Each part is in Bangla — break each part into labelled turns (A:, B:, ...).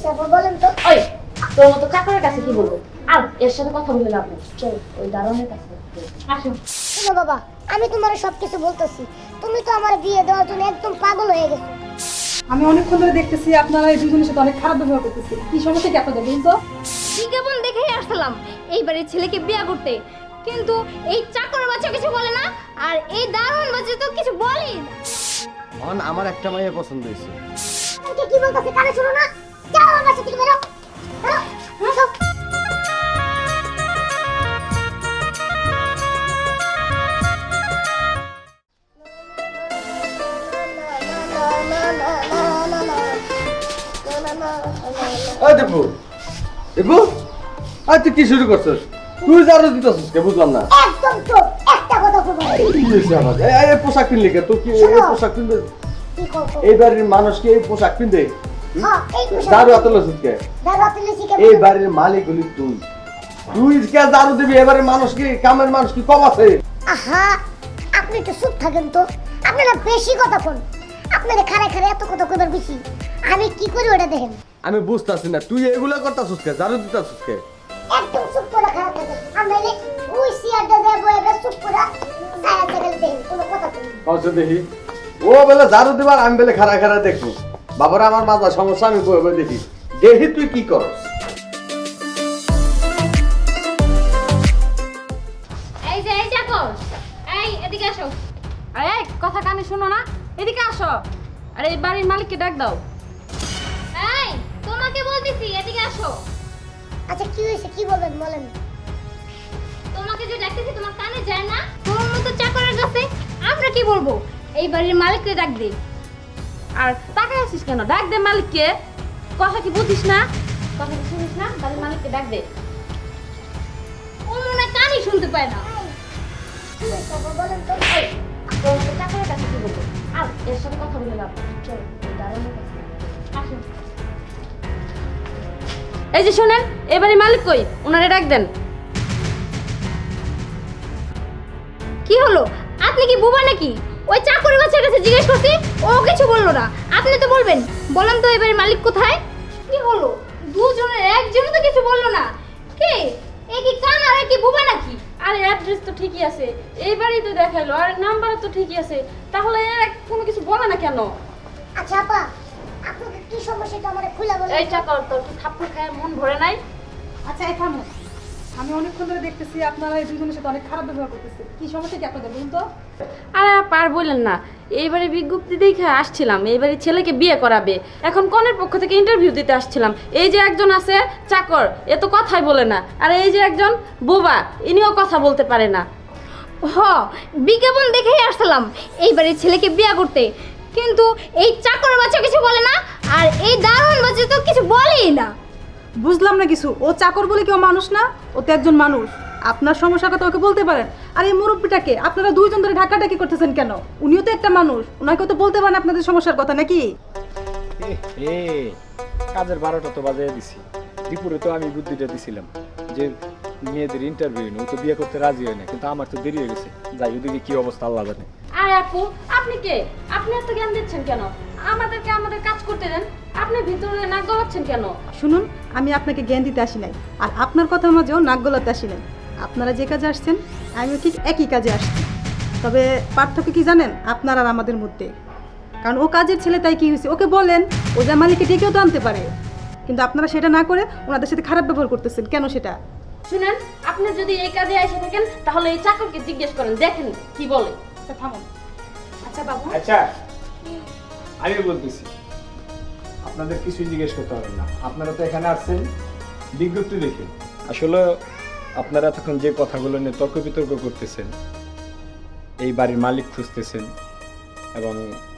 A: হয়েছে আপা বলেন তো।
B: ওই তোর মতো চাকরের কাছে কি বলব? আর এর সাথে কথা বলে লাভ নেই। চল ওই দারোয়ানের কাছে। আসো।
A: শোনো বাবা আমি তোমার সব কিছু বলতেছি। তুমি তো আমার বিয়ে দেওয়ার জন্য একদম পাগল হয়ে গেছো।
C: আমি অনেকক্ষণ ধরে দেখতেছি আপনারা এই দুজনের সাথে অনেক খারাপ ব্যবহার করতেছি। কি সমস্যা কি আপনাদের বলুন তো?
D: বিজ্ঞাপন দেখেই আসলাম। এইবারে ছেলেকে বিয়ে করতে। কিন্তু এই চাকর বাচ্চা কিছু বলে না আর এই দারোয়ান বাচ্চা তো কিছু বলেই না
E: আমার একটা মাইয়া পছন্দ হয়েছে।
A: কি বলতেছে? কানে শুনো না। বাসা থেকে বেরো।
E: দেবু দেবু আই তুই কি শুরু করছিস? তুই যারো দিতেছিস কে বুঝলাম না।
A: একদম চুপ একটা কথা বলব।
E: কি হয়েছে আমার? এই পোশাক কিনলি কে? তো কি এই পোশাক কিনবে? এই বাড়ির মানুষ কি এই পোশাক কিনবে? দারু এত লসিস কে
A: দাঁড়া, তুই লিখি কে
E: এই বাড়ির মালিক হলি তুই। তুই কে দারু দিবি এবারে মানুষ কি কামের মানুষ কি কম আছে?
A: আহা আপনি একটু চুপ থাকেন তো। আপনারা বেশি কথা কোন। আপনারা খারে খারে এত কথা কইবার বেশি। আমি কি করি ওটা দেখেন।
E: আমি বুঝতাছি না তুই এগুলা করতাছিস কে? দারু দিতাছিস কে?
A: একদম চুপ করে খারাপ থাকেন। আমরা ওই সিয়ারটা যাব এবার চুপ করে সায়া জায়গায় দেখেন কোনো কথা কই
E: দেখি। ও বেলা ঝাড়ু দিবার আমি বেলে খারা খারা দেখব। বাবার আমার মাথা সমস্যা আমি কইবে দেখি। দেখি তুই কি করস?
D: এই যে এই চাকর এই এদিকে আসো।
B: আরে এই, কথা কানে শোনো না। এদিকে আসো। আরে এই বাড়ির মালিককে ডাক দাও।
D: এই তোমাকে বলতেছি এদিকে আসো।
A: আচ্ছা কি হয়েছে? কি বলবেন বলেন।
D: তোমাকে যে ডাকতেছি তোমার কানে যায় না। তোমার মতো চাকরের কাছে আমরা কি বলব? এই বাড়ির মালিককে ডাক দে।
B: আর তাকায় আছিস কেন? ডাক দে মালিককে। কথা কি বুঝিস না? কথা কি শুনিস না? বাড়ির মালিককে ডাক দে।
D: ও মনে কানই শুনতে পায় না।
B: এর সাথে কথা বলে লাভ চল ওই কাছে আসো। এই যে শোনেন, এবারে মালিক কই? ওনারে ডাক দেন।
D: কি হলো? আপনি কি বুবা নাকি? ওই চাকরি বাচ্চার কাছে জিজ্ঞেস করছি ও কিছু বলল না। আপনি তো বলবেন বলেন তো এবারে মালিক কোথায়? কি হলো? দুজনের একজনও তো কিছু বলল না। কে? এ কি কান আর এ কি বুবা নাকি?
B: আরে অ্যাড্রেস তো ঠিকই আছে। এইবারই তো দেখাইলো আর নাম্বার তো ঠিকই আছে। তাহলে এরা কোনো কিছু বলে না কেন?
A: আচ্ছা আপা আপনাদের কি সমস্যা এটা আমারে খুলে বলেন।
B: এই চাকর তোর কি থাপ্পড় খায় মন ভরে নাই।
C: আচ্ছা এই থামো। আমি অনেকক্ষণ ধরে দেখতেছি আপনারা এই দুজনের সাথে অনেক খারাপ ব্যবহার করতেছে। কি সমস্যা কি আপনাদের বলুন তো?
B: আরে পার বললেন না। এইবারে বিজ্ঞপ্তি দেখে আসছিলাম এইবারে ছেলেকে বিয়ে করাবে। এখন কনের পক্ষ থেকে ইন্টারভিউ দিতে আসছিলাম। এই যে একজন আছে চাকর এ তো কথাই বলে না। আর এই যে একজন বোবা ইনিও কথা বলতে পারে না।
D: হ বিজ্ঞাপন দেখেই আসলাম এইবারে ছেলেকে বিয়ে করতে। কিন্তু এই চাকর বাচ্চা কিছু বলে না আর এই দারোয়ান বাচ্চা তো কিছু বলেই না।
C: বুঝলাম না কিছু। ও চাকর বলে কেউ মানুষ না? ও তো একজন মানুষ। আপনার সমস্যার কথা ওকে বলতে পারেন। আর এই মুরব্বীটাকে আপনারা দুইজন ধরে ঢাকাটাকি করতেছেন কেন? উনিও তো একটা মানুষ। ওনাকে তো বলতে পারেন আপনাদের সমস্যার কথা নাকি?
F: কাজের বারোটা তো বাজায় দিছি। দুপুরে তো আমি বুদ্ধিটা দিছিলাম যে মেয়েদের ইন্টারভিউ ও তো বিয়ে করতে রাজি হয় না কিন্তু আমার তো দেরি হয়ে গেছে। যাই ওদিকে কি অবস্থা আল্লাহ জানে।
B: আরে আপু আপনি কে? আপনি এত জ্ঞান দিচ্ছেন কেন? আমাদেরকে আমাদের কাজ করতে দেন আপনি ভিতরে নাক গলাচ্ছেন কেন?
C: শুনুন আমি আপনাকে জ্ঞান দিতে আসি নাই আর আপনার কথার মাঝেও নাক গলাতে আসি নাই। আপনারা যে কাজে আসছেন আমিও ঠিক একই কাজে আসছি। তবে পার্থক্য কি জানেন আপনার আর আমাদের মধ্যে? কারণ ও কাজের ছেলে তাই কি হয়েছে? ওকে বলেন ও যা মালিককে ডেকেও তো আনতে পারে। কিন্তু আপনারা সেটা না করে ওনাদের সাথে খারাপ ব্যবহার করতেছেন কেন সেটা?
B: শুনেন আপনি যদি এই কাজে এসে থাকেন তাহলে এই চাকরকে জিজ্ঞেস করেন দেখেন কি বলে।
C: আচ্ছা থামুন। আচ্ছা বাবু।
F: আচ্ছা আমি বলতেছি আপনাদের কিছুই জিজ্ঞেস করতে হবে না। আপনারা তো এখানে আসছেন বিজ্ঞপ্তি দেখে আসলে আপনারা এতক্ষণ যে কথাগুলো নিয়ে তর্ক বিতর্ক করতেছেন এই বাড়ির মালিক খুঁজতেছেন এবং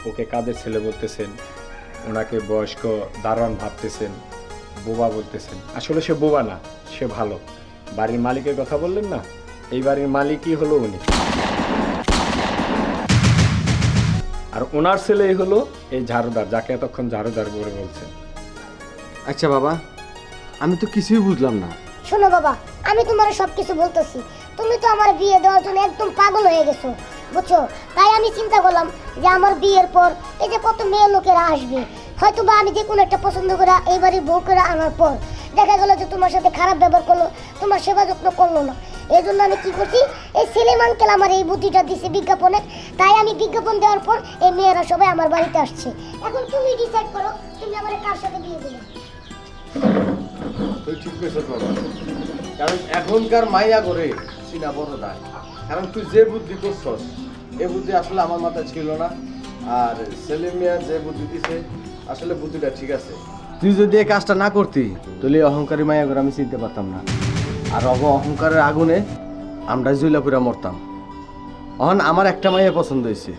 F: ওকে কাজের ছেলে বলতেছেন ওনাকে বয়স্ক দারোয়ান ভাবতেছেন বোবা বলতেছেন। আসলে সে বোবা না সে ভালো। বাড়ির মালিকের কথা বললেন না? এই বাড়ির মালিকই হলো উনি। আর ওনার ছেলেই হলো এই ঝাড়ুদার যাকে এতক্ষণ ঝাড়ুদার করে বলছেন।
E: আচ্ছা বাবা আমি তো কিছুই বুঝলাম না।
A: শোনো বাবা আমি তোমার সব কিছু বলতেছি। তুমি তো আমার বিয়ে দেওয়ার জন্য একদম পাগল হয়ে গেছো বুঝছ? তাই আমি চিন্তা করলাম যে আমার বিয়ের পর এই যে কত মেয়ে লোকেরা আসবে হয়তো বা আমি যে কোনো একটা পছন্দ করে এইবারই বউ করে আনার পর দেখা গেল যে তোমার সাথে খারাপ ব্যবহার করল, তোমার সেবা যত্ন করল না। এই জন্য আমি কি করছি, এই ছেলে মানকেল আমার এই বুদ্ধিটা দিছে বিজ্ঞাপনে, তাই আমি বিজ্ঞাপন দেওয়ার পর এই মেয়েরা সবাই আমার বাড়িতে আসছে। এখন তুমি ডিসাইড করো, তুমি আমার কার সাথে বিয়ে দেবে
E: তুই ঠিক বাবা কারণ এখনকার মাইয়া করে চিনা বড় দায়। কারণ তুই যে বুদ্ধি করছস এই বুদ্ধি আসলে আমার মাথায় ছিল না। আর ছেলে মেয়া যে বুদ্ধি দিছে আসলে বুদ্ধিটা ঠিক আছে। তুই যদি এই কাজটা না করতি তাহলে এই অহংকারী মাইয়া করে আমি চিনতে পারতাম না। আর অগ অহংকারের আগুনে আমরা জুইলা পুরা মরতাম। অহন আমার একটা মায়া পছন্দ হয়েছে।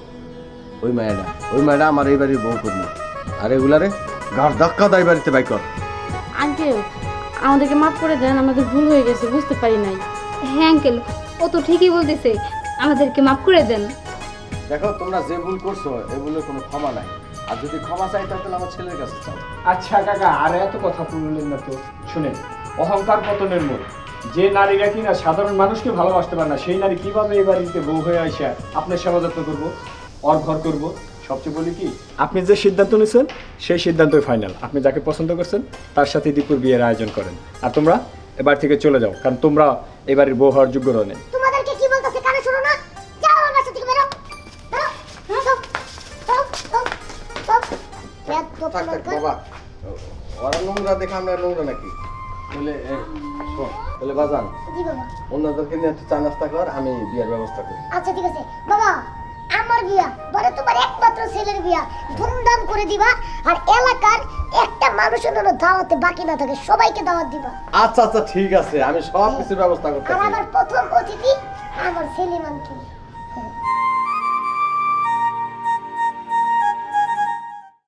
E: ওই মায়াটা ওই মায়াটা আমার এই বাড়ির বউ করব আর এগুলারে ঘর ধাক্কা দাই বাড়িতে বাই কর।
B: আঙ্কেল আমাদেরকে মাফ করে দেন আমাদের ভুল হয়ে গেছে বুঝতে পারি নাই।
D: হ্যাঁ আঙ্কেল ও তো ঠিকই বলতেছে। আমাদেরকে মাফ করে দেন।
E: দেখো, তোমরা যে ভুল করছ ভুলের কোনো ক্ষমা নাই। আর যদি ক্ষমা চাই, তাহলে আমার ছেলের কাছে চাও।
F: আচ্ছা কাকা, আর এত কথা বললেন না তো। শুনেন, অহংকার পতনের মূল যে নারীরা কিনা সাধারণ মানুষকে ভালোবাসতে পারে না, সেই নারী কীভাবে এই বাড়িতে বউ হয়ে আসে আপনার সেবা যত্ন করব অর ঘর করব? সবচেয়ে বলি কি, আপনি যে সিদ্ধান্ত নিয়েছেন, সেই সিদ্ধান্তই ফাইনাল আপনি যাকে পছন্দ করছেন, তার সাথে দীপুর বিয়ের আয়োজন করেন। আর তোমরা এবার থেকে চলে যাও, কারণ তোমরা এবারের বউ হওয়ার যোগ্য নেই
A: থাক
E: থাক বাবা। ওরা নোংরা দেখে আমরা নোংরা নাকি? এ, শোন তাহলে বাজান অন্যদেরকে নিয়ে একটু চা নাস্তা কর আমি বিয়ের ব্যবস্থা করি।
A: আচ্ছা ঠিক আছে। বাবা আমার বিয়া বলে তোমার একমাত্র ছেলের বিয়া। ধুমধাম করে দিবা আর এলাকার একটা মানুষের জন্য দাওয়াতে বাকি না থাকে সবাইকে দাওয়াত দিবা।
E: আচ্ছা আচ্ছা ঠিক আছে আমি সব কিছুর ব্যবস্থা করতে
A: আর আমার প্রথম অতিথি আমার ছেলে মানকি।